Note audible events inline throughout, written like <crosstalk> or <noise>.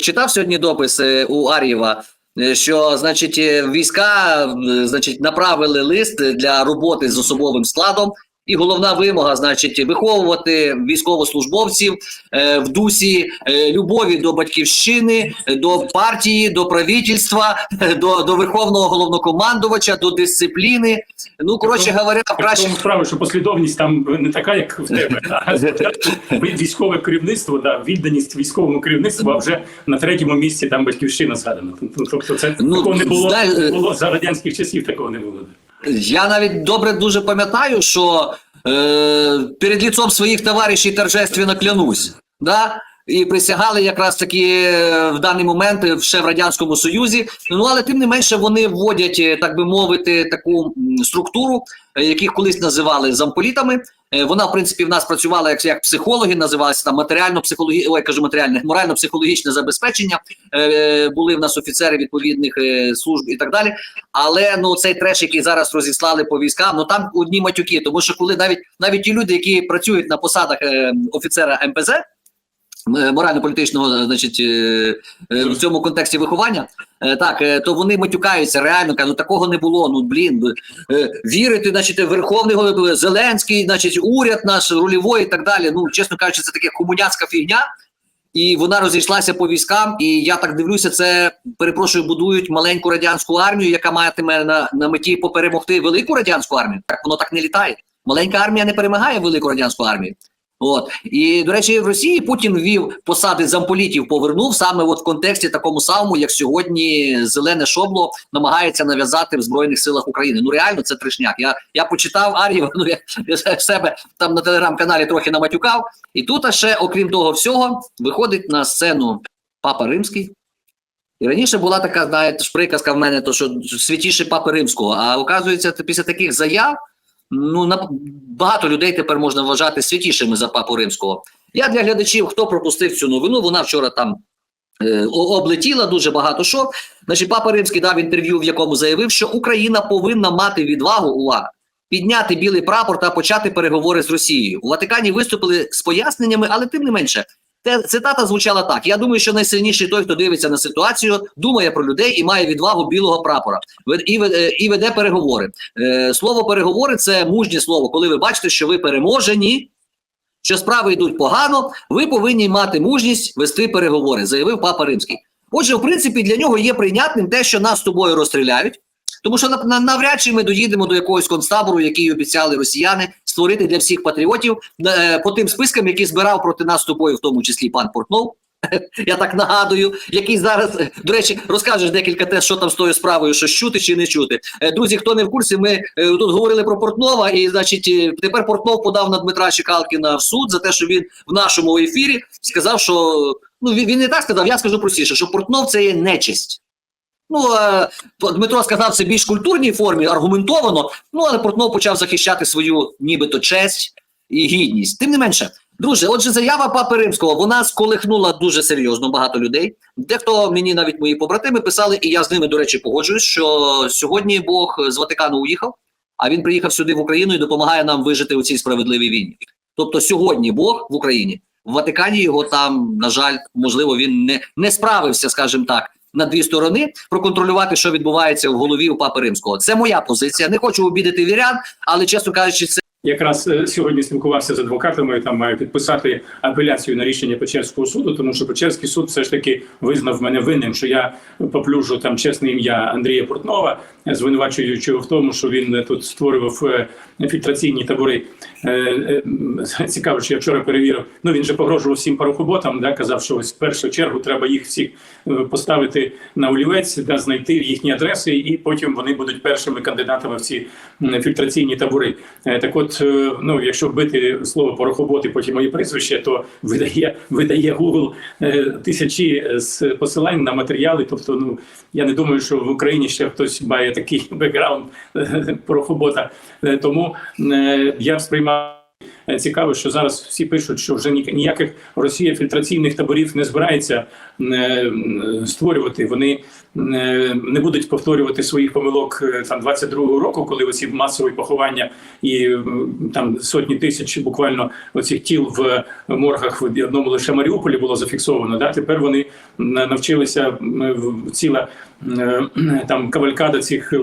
читав сьогодні допис е, у Ар'єва, е, що значить е, війська значить, направили лист для роботи з особовим складом. І головна вимога, значить, виховувати військовослужбовців е, в дусі е, любові до батьківщини, е, до партії, до правительства, е, <laughs> до, до верховного головнокомандувача, до дисципліни. Ну коротше говоря, в краще тому справа, що послідовність там не така, як в тебе. <laughs> Військове керівництво, да, відданість військовому керівництву, а вже на третьому місці там батьківщина згадана. Тобто це Ну, такого не не було за радянських часів, такого не було. Я навіть добре дуже пам'ятаю, що е, перед лицом своїх товаришів торжественно клянусь. Да? І присягали якраз таки е, в даний момент ще в Радянському Союзі. Ну але тим не менше вони вводять, е, так би мовити, таку структуру, е, яких колись називали замполітами. Е, Вона, в принципі, в нас працювала як, як психологи, називалася там матеріально-психологічне, ой, кажу матеріальне, морально-психологічне забезпечення. Е, були в нас офіцери відповідних е, служб і так далі. Але ну цей треш, який зараз розіслали по військам, ну там одні матюки, тому що коли навіть навіть ті люди, які працюють на посадах офіцера МПЗ. Морально-політичного, значить, в цьому контексті виховання, так е, то вони матюкаються реально. кажуть, ну такого не було. Ну блін, е, вірити, значить, верховний Зеленський, значить, уряд наш рульовий і так далі. Ну, чесно кажучи, це таке комуняцька фігня. І вона розійшлася по військам. І я так дивлюся, це перепрошую, будують маленьку радянську армію, яка матиме на, на меті поперемогти велику радянську армію. Так воно так не літає. Маленька армія не перемагає велику радянську армію. От і до речі, в Росії Путін ввів посади замполітів, повернув саме от в контексті такому самому, як сьогодні зелене шобло намагається нав'язати в збройних силах України. Ну реально це тришняк. Я я почитав Ар'єва, <laughs> ну я, я себе там на телеграм-каналі трохи наматюкав. І тут а ще, окрім того всього, виходить на сцену Папа Римський. І раніше була така, знаєте, ж приказка в мене, то що святіше Папи Римського. А оказується, після таких заяв ну на багато людей тепер можна вважати святішими за папу римського. Я для глядачів, хто пропустив цю новину, вона вчора там е, облетіла дуже багато що. Значить, папа римський дав інтерв'ю, в якому заявив, що Україна повинна мати відвагу увага. Підняти білий прапор та почати переговори з Росією. У Ватикані виступили з поясненнями, але тим не менше, те цитата звучала так: Я думаю, що найсильніший той, хто дивиться на ситуацію, думає про людей і має відвагу білого прапора і, і веде переговори. Е, слово переговори це мужнє слово. Коли ви бачите, що ви переможені, що справи йдуть погано, ви повинні мати мужність вести переговори, заявив папа Римський. Отже, в принципі, для нього є прийнятним те, що нас з тобою розстріляють. Тому що на- на- навряд чи ми доїдемо до якогось концтабору, який обіцяли росіяни створити для всіх патріотів е, по тим спискам, які збирав проти нас тобою, в тому числі пан Портнов. <laughs> Я так нагадую, який зараз, е, до речі, розкажеш декілька те, що там з тою справою, що чути чи не чути. Е, Друзі, хто не в курсі, ми тут говорили про Портнова, і значить, тепер Портнов подав на Дмитра Чекалкіна в суд за те, що він в нашому ефірі сказав, що ну він не так сказав, я скажу простіше, що Портнов це є нечисть. Ну, е, Дмитро сказав це більш культурній формі, аргументовано. Ну, але Портнов почав захищати свою нібито честь і гідність. Тим не менше, друже, отже, заява Папи Римського вона сколихнула дуже серйозно багато людей. Дехто мені навіть мої побратими писали, і я з ними, до речі, погоджуюсь, що сьогодні Бог з Ватикану уїхав, а він приїхав сюди в Україну і допомагає нам вижити у цій справедливій війні. Тобто, сьогодні Бог в Україні. В Ватикані його там, на жаль, можливо, він не, не справився, скажімо так, на дві сторони проконтролювати, що відбувається в голові у Папи Римського. Це моя позиція. Не хочу обідати вірян, але чесно кажучи, це Якраз е, сьогодні спілкувався з адвокатами. Там маю підписати апеляцію на рішення Печерського суду, тому що Печерський суд все ж таки визнав мене винним, що я поплюжу там чесне ім'я Андрія Портнова, звинувачуючи в тому, що він тут створював е, фільтраційні табори. Е, Цікаво, що я вчора перевірив. Ну він же погрожував всім парохоботам, да казав, що ось в першу чергу треба їх всіх поставити на олівець, да, знайти їхні адреси, і потім вони будуть першими кандидатами в ці фільтраційні табори. Так, от, е, ну якщо вбити слово порохобот і потім моє прізвище, то видає видає Google е, тисячі е, з посилань на матеріали. Тобто, ну я не думаю, що в Україні ще хтось має такий <laughs> бекграунд порохобота. Тому я сприймав. Цікаво, що зараз всі пишуть, що вже ніяких Росія фільтраційних таборів не збирається створювати. Вони не будуть повторювати своїх помилок е, там 22-го року, коли оці масові поховання і там сотні тисяч буквально оцих тіл в моргах в одному лише Маріуполі було зафіксовано. Да? Тепер вони навчилися ціла е, <clears throat> там кавалькада цих е,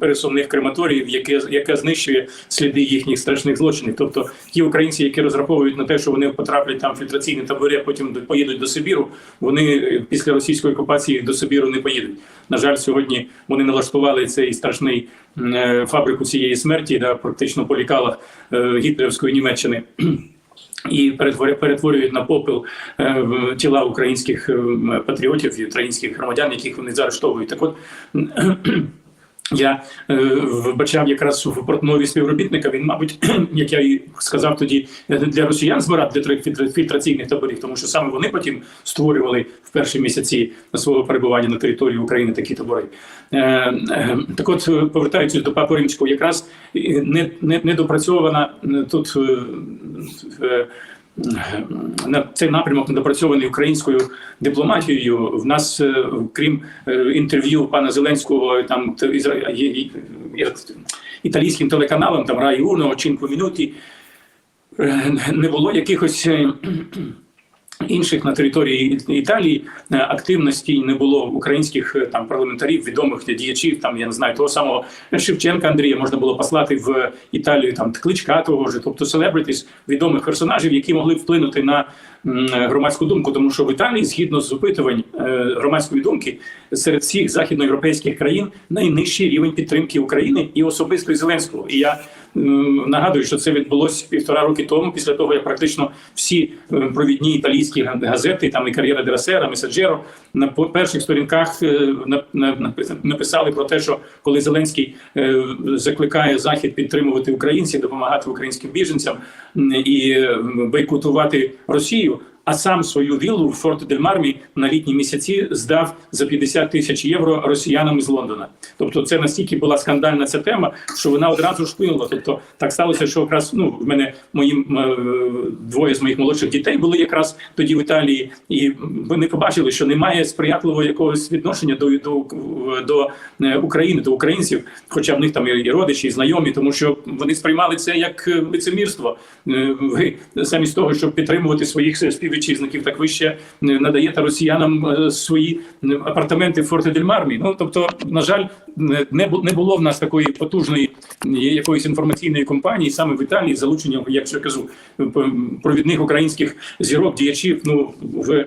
пересувних крематоріїв, яке яка знищує сліди їхніх страшних злочинів. Тобто ті українці, які розраховують на те, що вони потраплять там в фільтраційні табори, а потім поїдуть до Сибіру. Вони е, після російської окупації до Сибіру не поїдуть. На жаль, сьогодні вони налаштували цей страшний е, фабрику цієї смерті, да, практично по лікалах е, гітлерівської Німеччини. <clears throat> І перетворю- перетворюють на попел е, тіла українських е, патріотів і українських громадян, яких вони заарештовують. Так от я е, вбачав якраз в Портнові співробітника. Він, мабуть, <clears throat> як я і сказав тоді, е, для росіян збирати для фільтра- фільтраційних таборів, тому що саме вони потім створювали в перші місяці свого перебування на території України такі табори. Е, е, так от, повертаючись до папи римського, якраз е, не, не, недопрацьована е, тут. е, е, цей напрямок недопрацьований українською дипломатією. В нас, е, крім е, інтерв'ю пана Зеленського, там італійським телеканалом, там Рай Уно, Чинко Мінуті, е, не було якихось. Е, Інших на території Італії е, активності не було українських е, там парламентарів, відомих діячів. Там я не знаю того самого Шевченка Андрія можна було послати в Італію там кличка того ж, тобто селебритіс, відомих персонажів, які могли вплинути на громадську думку, тому що в Італії, згідно з опитувань е, громадської думки, серед всіх західноєвропейських країн найнижчий рівень підтримки України і особисто Зеленського. І я нагадую, що це відбулося півтора роки тому, після того як практично всі е, провідні італійські газети, там і кар'єра Драсера, Месаджеро, на перших сторінках е, на- на- напис- написали про те, що коли Зеленський е, закликає Захід підтримувати українців, допомагати українським біженцям і бойкотувати Росію. А сам свою віллу в Форт дель Мармі на літні місяці здав за 50 тисяч євро росіянам з Лондона. Тобто, це настільки була скандальна ця тема, що вона одразу ж вплинула. Тобто, так сталося, що якраз ну в мене мої е, двоє з моїх молодших дітей були якраз тоді в Італії, і вони побачили, що немає сприятливого якогось відношення до, до, до е, України, до українців, хоча в них там і родичі, і знайомі, тому що вони сприймали це як е, лицемірство. Ви замість того, щоб підтримувати своїх співвітчизників, так ви ще е, надаєте росіянам е, свої е, апартаменти в Форте дель Мармі. Ну тобто, на жаль, не- не було в нас такої потужної якоїсь інформаційної компанії саме в Італії з залученням, як я кажу, провідних українських зірок, діячів. Ну в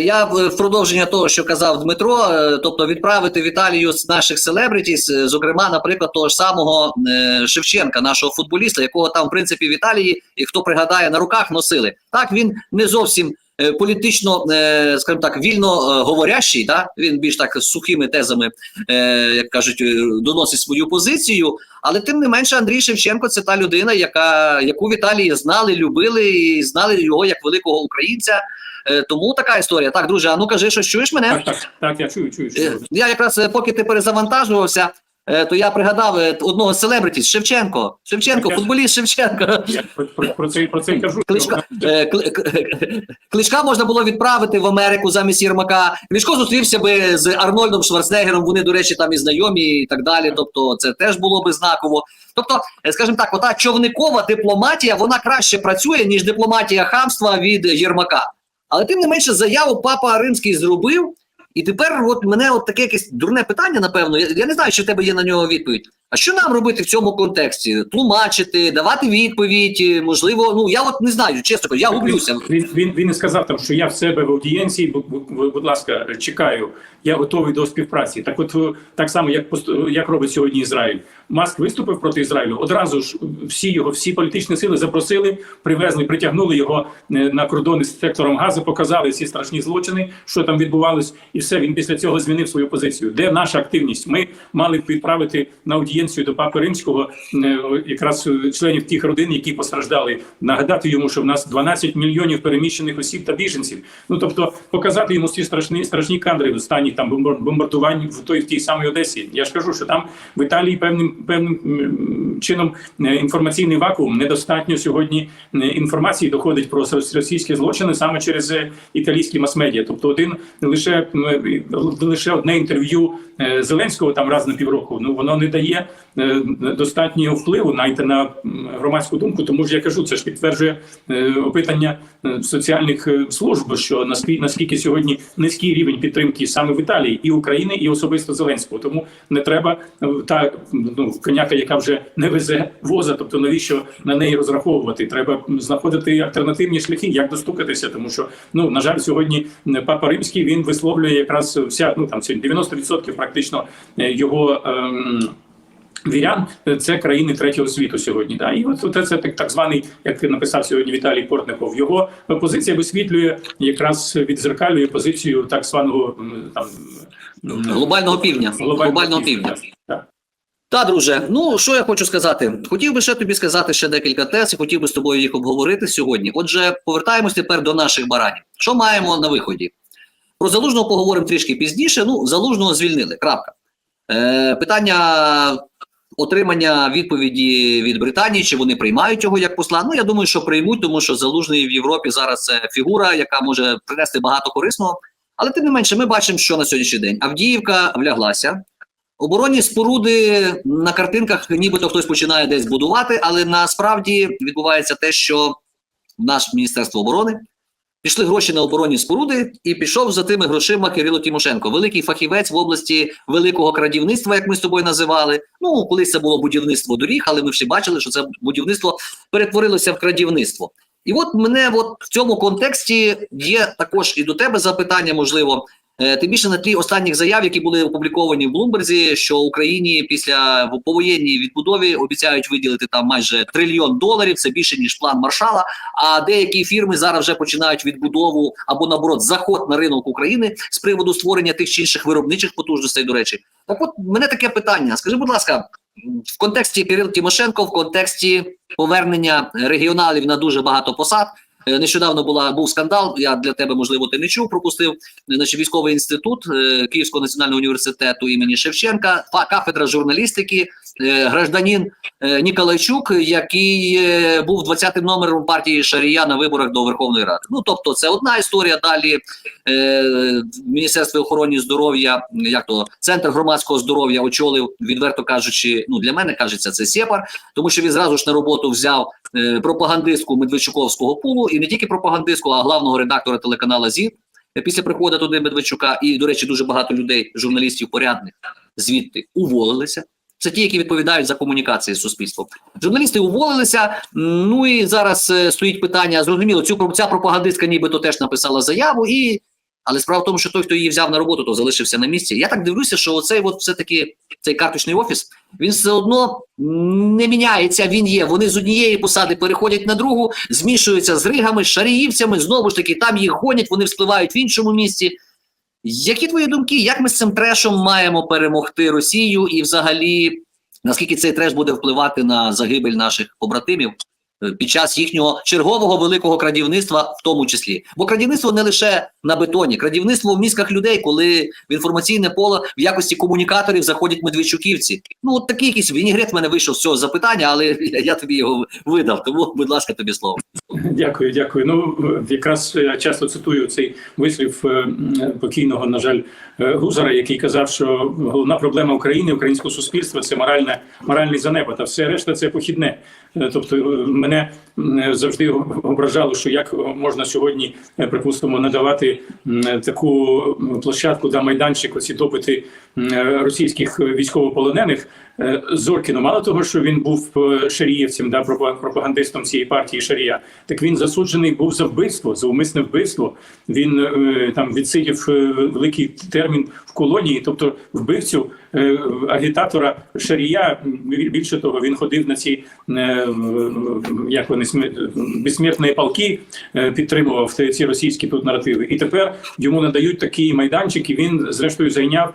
я в продовження того, що казав Дмитро, е, тобто відправити в Італію наших селебритіс, е, зокрема, наприклад, того ж самого е, Шевченка, нашого футболіста, якого там, в принципі, в Італії, і хто пригадає, на руках носили. Так, він не зовсім е, політично, е, скажімо так, вільно е, говорящий, да? він більш так з сухими тезами, е, як кажуть, е, доносить свою позицію. Але тим не менше, Андрій Шевченко це та людина, яка, яку в Італії знали, любили і знали його як великого українця. Е, Тому така історія. Так, друже, а ну кажи, що чуєш мене? так, так, так, я чую, чую. Е, чую. Я якраз е, поки ти перезавантажувався, е, то я пригадав е, одного з селебритіс Шевченко. Шевченко, Так, я- футболіст Шевченко. Я про, про, про це про це кажу. Кличка, е, Кли- Кличка можна було відправити в Америку замість Єрмака. Кличко зустрівся би з Арнольдом Шварценеггером. Вони, до речі, там і знайомі, і так далі. Тобто, це теж було би знаково. Тобто, е, скажімо так, ота човникова дипломатія вона краще працює ніж дипломатія хамства від Єрмака. Але тим не менше, заяву папа Римський зробив. І тепер от мене от таке якесь дурне питання, напевно. Я, я не знаю, чи в тебе є на нього відповідь. А що нам робити в цьому контексті? Тлумачити, давати відповідь, е, можливо, ну я от не знаю, чесно я гублюся. Він, він, він не сказав там, що я в себе в аудієнції, бу- бу- бу- будь ласка, чекаю, я готовий до співпраці. Так от е, так само, як як робить сьогодні Ізраїль. Маск виступив проти Ізраїлю. Одразу ж всі його, всі політичні сили запросили, привезли, притягнули його е, на кордони з сектором газу, показали всі страшні злочини, що там відбувалось, і все. Він після цього змінив свою позицію. Де наша активність? Ми мали відправити на аудієнцію індульгенцію до папи римського, е, якраз е, членів тих родин, які постраждали. Нагадати йому, що в нас 12 мільйонів переміщених осіб та біженців. Ну тобто показати йому ці страшні страшні кадри в стані там бомбар- бомбардувань в той в тій самій Одесі. Я ж кажу, що там в Італії певним певним чином е, інформаційний вакуум недостатньо сьогодні інформації доходить про рос- російські злочини саме через італійські мас-медіа. Тобто, один лише лише одне інтерв'ю Зеленського там раз на півроку. Ну воно не дає достатнього впливу навіть на громадську думку. Тому ж я кажу, це ж підтверджує е, опитання е, соціальних е, служб, що наскільки сьогодні низький рівень підтримки саме в Італії і України, і особисто Зеленського. Тому не треба е, та ну, коняка, яка вже не везе воза. Тобто навіщо на неї розраховувати? Треба знаходити альтернативні шляхи, як достукатися, тому що ну на жаль, сьогодні папа римський він висловлює якраз вся ну там сьогодні 90% практично е, його. Ем, Вірян е, це країни третього світу сьогодні. Да? І от, це так, так званий, як написав сьогодні Віталій Портников. Його позиція висвітлює якраз відзеркалює позицію так званого там Глобального півдня. Глобального півдня. Так. Та, друже, ну що я хочу сказати? Хотів би ще тобі сказати ще декілька тез і хотів би з тобою їх обговорити сьогодні. Отже, повертаємось тепер до наших баранів. Що маємо на виході? Про залужного поговоримо трішки пізніше. Ну, залужного звільнили. Крапка. Е, питання отримання відповіді від Британії, чи вони приймають його як посла. Ну, я думаю, що приймуть, тому що залужний в Європі зараз це фігура, яка може принести багато корисного. Але тим не менше, ми бачимо, що на сьогоднішній день Авдіївка вляглася. Оборонні споруди на картинках, нібито хтось починає десь будувати, але насправді відбувається те, що в наше Міністерство оборони пішли гроші на оборонні споруди, і пішов за тими грошима Кирило Тимошенко, великий фахівець в області великого крадівництва, як ми з тобою називали. Ну, колись це було будівництво доріг, але ми всі бачили, що це будівництво перетворилося в крадівництво. І от мене от в цьому контексті є також і до тебе запитання, можливо. Е, Тим більше на тлі останніх заяв, які були опубліковані в Блумберзі, що Україні після повоєнній відбудові обіцяють виділити там майже трильйон доларів. Це більше ніж план Маршала. А деякі фірми зараз вже починають відбудову або наоборот заход на ринок України з приводу створення тих чи інших виробничих потужностей. До речі, так от мене таке питання. Скажи, будь ласка, в контексті Кирил Тимошенко, в контексті повернення регіоналів на дуже багато посад. Е, Нещодавно була був скандал. Я для тебе можливо ти не чув. Пропустив значить, військовий інститут е, Київського національного університету імені Шевченка, кафедра журналістики, е, гражданин е, Ніколайчук, який е, був 20-м номером партії Шарія на виборах до Верховної Ради. Ну тобто, це одна історія. Далі е, Міністерство охорони здоров'я, як то центр громадського здоров'я очолив, відверто кажучи, ну для мене кажеться, це Сєпар, тому що він зразу ж на роботу взяв е, пропагандистку Медведчуковського пулу, і не тільки пропагандистку, а главного редактора телеканалу ЗІД е, після приходу туди Медведчука. І, до речі, дуже багато людей, журналістів порядних, звідти уволилися. Це ті, які відповідають за комунікації з суспільством. Журналісти уволилися. Ну і зараз е, стоїть питання. Зрозуміло, цю ця пропагандистка нібито теж написала заяву, і але справа в тому, що той, хто її взяв на роботу, то залишився на місці. Я так дивлюся, що оцей от все-таки цей карточний офіс він все одно не міняється. Він є. Вони з однієї посади переходять на другу, змішуються з ригами, з шаріївцями. Знову ж таки, там їх гонять, вони вспливають в іншому місці. Які твої думки? Як ми з цим трешом маємо перемогти Росію, і взагалі наскільки цей треш буде впливати на загибель наших побратимів під час їхнього чергового великого крадівництва, в тому числі? Бо крадівництво не лише на бетоні, крадівництво в мізках людей, коли в інформаційне поле в якості комунікаторів заходять медведчуківці. Ну от такий якийсь вінігрет в мене вийшов з цього запитання, але <laughs> я, тобі його видав. Тому, будь ласка, тобі слово. Дякую, дякую. Ну якраз я часто цитую цей вислів е, покійного, на жаль, е, Гузара, який казав, що головна проблема України, українського суспільства це моральне, моральний занепад, а все решта це похідне. Е, Тобто е, мене завжди ображало, що як можна сьогодні, е, припустимо, надавати таку площадку да майданчик, оці допити російських військовополонених. Е, Зоркіну, мало того, що він був е, шарієвцем, да, пропа- пропагандистом цієї партії Шарія, так він засуджений був за вбивство, за умисне вбивство. Він е, там відсидів великий термін в колонії, тобто вбивцю агітатора Шарія. Більше того, він ходив на ці як вони безсмертні полки, е, підтримував ці- російські тут наративи. І тепер йому надають такі майданчики. Він зрештою зайняв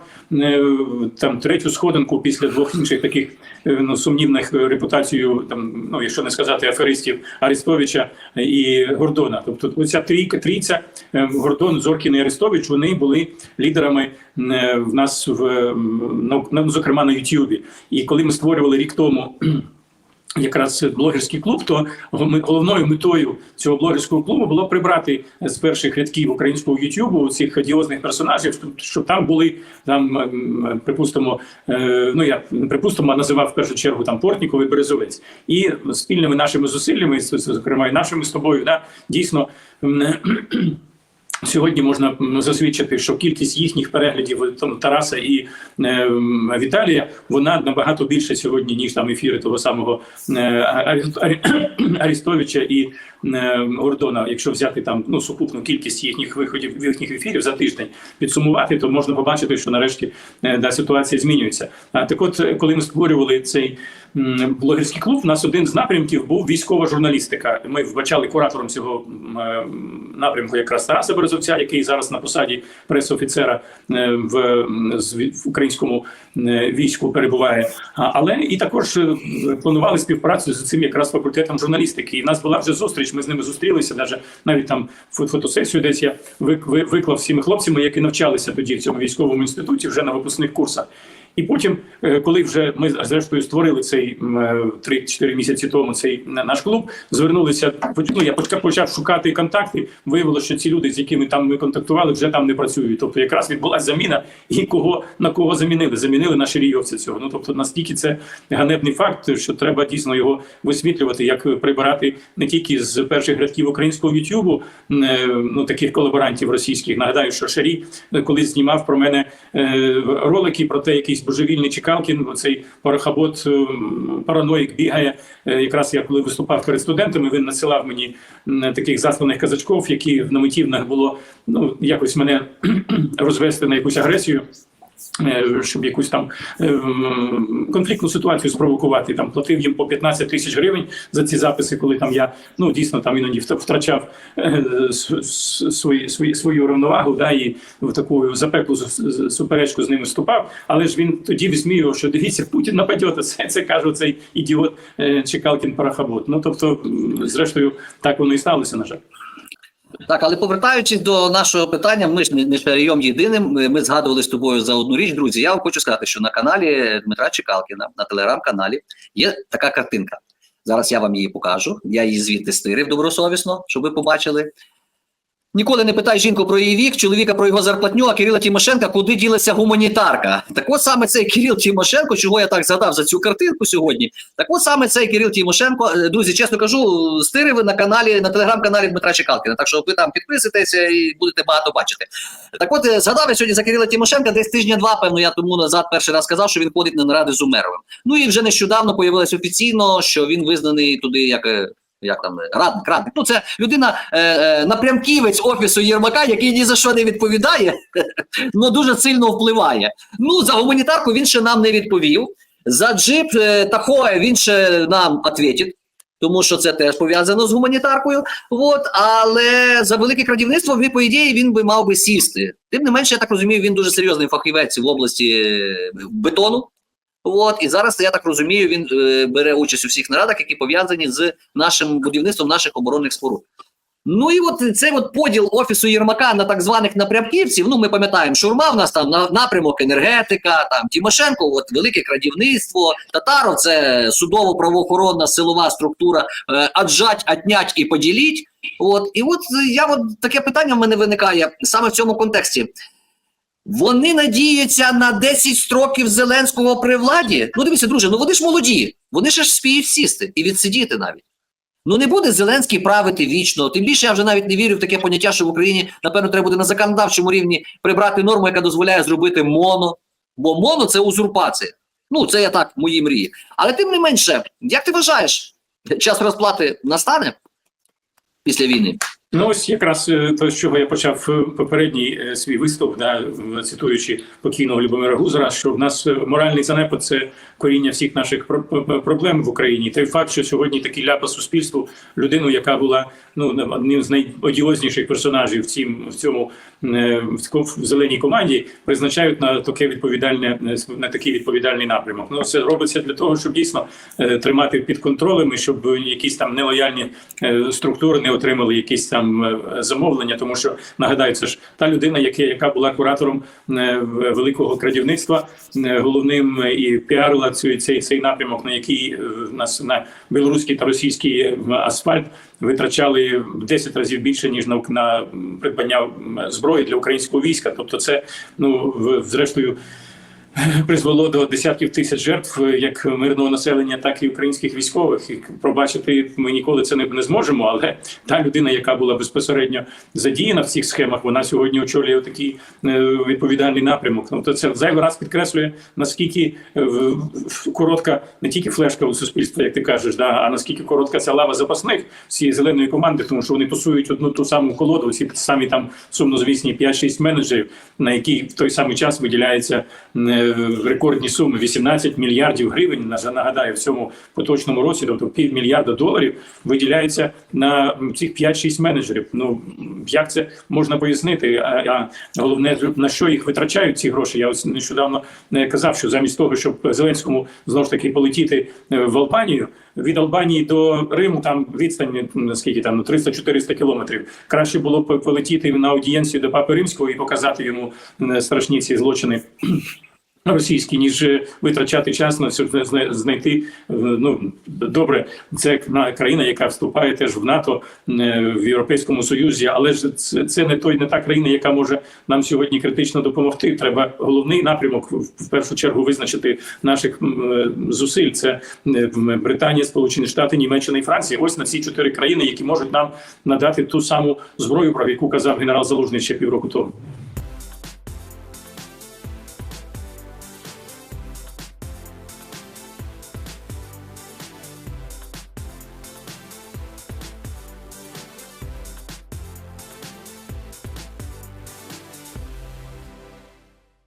там третю сходинку після двох інших інших таких е, ну, сумнівних репутацію, там, ну, якщо не сказати аферистів Арестовича і Гордона. Тобто, оця трійка, трійця е, Гордон, Зоркін і Арестович, вони були лідерами е, в нас в ну, зокрема на Ютубі. І коли ми створювали рік тому. Якраз блогерський клуб, то головною метою цього блогерського клубу було прибрати з перших рядків українського Ютубу цих одіозних персонажів, щоб- там були там, припустимо, е, ну я припустимо, називав в першу чергу там Портніков і Березовець. І спільними нашими зусиллями, зокрема і нашими з тобою, да, дійсно. Сьогодні можна засвідчити, що кількість їхніх переглядів там Тараса і е, Віталія вона набагато більше сьогодні, ніж там ефіри того самого е, Арі- Арі- <coughs> Арістовича і е, Гордона. Якщо взяти там ну сукупну кількість їхніх виходів їхніх ефірів за тиждень підсумувати, то можна побачити, що нарешті е, да, ситуація змінюється. А так, от е, коли ми створювали цей блогерський клуб, у нас один з напрямків був військова журналістика. Ми вбачали куратором цього е, напрямку якраз Тараса Березовця, який зараз на посаді пресофіцера е, в, українському е, війську перебуває. Але і також е, планували співпрацю з цим якраз факультетом журналістики. І в нас була вже зустріч. Ми з ними зустрілися. Навіть навіть там фо- фотосесію десь я вик- виклав всіми хлопцями, які навчалися тоді в цьому військовому інституті, вже на випускних курсах. І потім, е, коли вже ми зрештою створили цей м, е, 3-4 місяці тому цей наш клуб, звернулися. Ну я почав шукати контакти. Виявилося, що ці люди, з якими там ми контактували, вже там не працюють. Тобто, якраз відбулася заміна, і кого на кого замінили? Замінили на ширійовця цього. Ну тобто, настільки це ганебний факт, що треба дійсно його висвітлювати, як прибирати не тільки з перших рядків українського Ютубу, е, ну таких колаборантів російських. Нагадаю, що Шарій е, колись знімав про мене ролики про те, якийсь божевільний чекалки. цей парахабот е, параноїк бігає. Е, Якраз я коли виступав перед студентами, він насилав мені таких засланих казачков, які в намитівнах було ну якось мене <clears throat> розвести на якусь агресію. Е, Щоб якусь там е, конфліктну ситуацію спровокувати, там платив їм по 15 тисяч гривень за ці записи, коли там я ну дійсно там іноді вт- втрачав е, свої, свої, свою рівновагу, да, і в таку запеклу суперечку з ними вступав. Але ж він тоді висміював, що дивіться, Путін нападе, <laughs> це, це каже цей ідіот Чекалкін Парахабот. Ну тобто, зрештою, так воно і сталося, на жаль. Так, але повертаючись до нашого питання, ми ж не, шарійом єдиним. Ми згадували з тобою за одну річ, друзі. Я вам хочу сказати, що на каналі Дмитра Чекалкіна, на телеграм-каналі, є така картинка. Зараз я вам її покажу. Я її звідти стирив добросовісно, щоб ви побачили. Ніколи не питай жінку про її вік, чоловіка про його зарплатню, а Кирила Тимошенка, куди ділася гуманітарка. Так от саме цей Кирил Тимошенко, чого я так згадав за цю картинку сьогодні. Так от саме цей Кирил Тимошенко, е, друзі, чесно кажу, стирив на каналі, на телеграм-каналі Дмитра Чекалкіна. Так що ви там підписуєтеся і будете багато бачити. Так от е, згадав я сьогодні за Кирила Тимошенка, десь тижня-два, певно, я тому назад перший раз сказав, що він ходить на наради з Умеровим. Ну і вже нещодавно появилось офіційно, що він визнаний туди як. Як там е, радник, радник. Ну це людина е, е, напрямківець офісу Єрмака, який ні за що не відповідає, <laughs> але дуже сильно впливає. Ну за гуманітарку він ще нам не відповів. За джип е, Тахоe він ще нам відповідить, тому що це теж пов'язано з гуманітаркою. От, але за велике крадівництво він, по ідеї, він би мав би сісти. Тим не менше, я так розумію, він дуже серйозний фахівець в області е, бетону. От і зараз я так розумію, він е, бере участь у всіх нарадах, які пов'язані з нашим будівництвом наших оборонних споруд. Ну і от цей от поділ офісу Єрмака на так званих напрямківців. Ну, ми пам'ятаємо, Шурма в нас там на напрямок енергетика, там Тимошенко, от велике крадівництво, Татаров це судово-правоохоронна силова структура, е, аджать, отнять і поділіть. От і от я от таке питання в мене виникає саме в цьому контексті. Вони надіються на 10 строків Зеленського при владі. Ну дивіться, друже, ну вони ж молоді, вони ще ж спіють сісти і відсидіти навіть. Ну не буде Зеленський правити вічно. Тим більше я вже навіть не вірю в таке поняття, що в Україні напевно треба буде на законодавчому рівні прибрати норму, яка дозволяє зробити моно. Бо моно це узурпація. Ну це я так мої мрії. Але тим не менше, як ти вважаєш, час розплати настане після війни? Ну ось якраз е, то, з чого я почав е, попередній е, свій виступ, да, цитуючи покійного Любомира Гузера, що в нас е, моральний занепад це коріння всіх наших про- про- проблем в Україні. Той факт, що сьогодні такий ляпас суспільству, людину, яка була ну одним з найодіозніших персонажів в цім в цьому в зеленій команді, призначають на таке відповідальне на такий відповідальний напрямок. Ну це робиться для того, щоб дійсно тримати під контролем, і щоб якісь там нелояльні структури не отримали якісь там е, замовлення, тому що нагадаю, це ж та людина, яка, яка була куратором е, великого крадівництва, е, головним е, і піарила цю цей, цей напрямок, на який е, нас на білоруський та російський е, асфальт витрачали в 10 разів більше ніж на, на придбання зброї для українського війська. Тобто, це ну зрештою <laughs> призвело до десятків тисяч жертв е, як мирного населення, так і українських військових. І пробачити ми ніколи це не, зможемо. Але та людина, яка була безпосередньо задіяна в цих схемах, вона сьогодні очолює такий е, відповідальний напрямок. Ну то це зайвий раз підкреслює наскільки е, коротка не тільки флешка у суспільства, як ти кажеш, да, а наскільки коротка ця лава запасних цієї зеленої команди, тому що вони тусують одну ту саму колоду, ці самі там сумнозвісні 5-6 менеджерів, на які в той самий час виділяється рекордні суми 18 мільярдів гривень. На нагадаю, в цьому поточному році, тобто півмільярда доларів, виділяється на цих 5-6 менеджерів. Ну як це можна пояснити? А, головне на що їх витрачають ці гроші? Я ось нещодавно е, казав, що замість того, щоб Зеленському знову ж таки полетіти е, в Албанію. Від Албанії до Риму там відстань м, скільки там ну 300-400 кілометрів. Краще було б полетіти на аудієнцію до Папи Римського і показати йому страшні ці злочини. Російські, ніж е, витрачати час на щоб знайти ну добре, це на- країна, яка вступає теж в НАТО е, в Європейському Союзі, але ж це, це не той, не та країна, яка може нам сьогодні критично допомогти. Треба головний напрямок в першу чергу визначити наших е, зусиль. Це Британія, Сполучені Штати, Німеччина і Франція. Ось на ці чотири країни, які можуть нам надати ту саму зброю, про яку казав генерал Залужний ще півроку тому.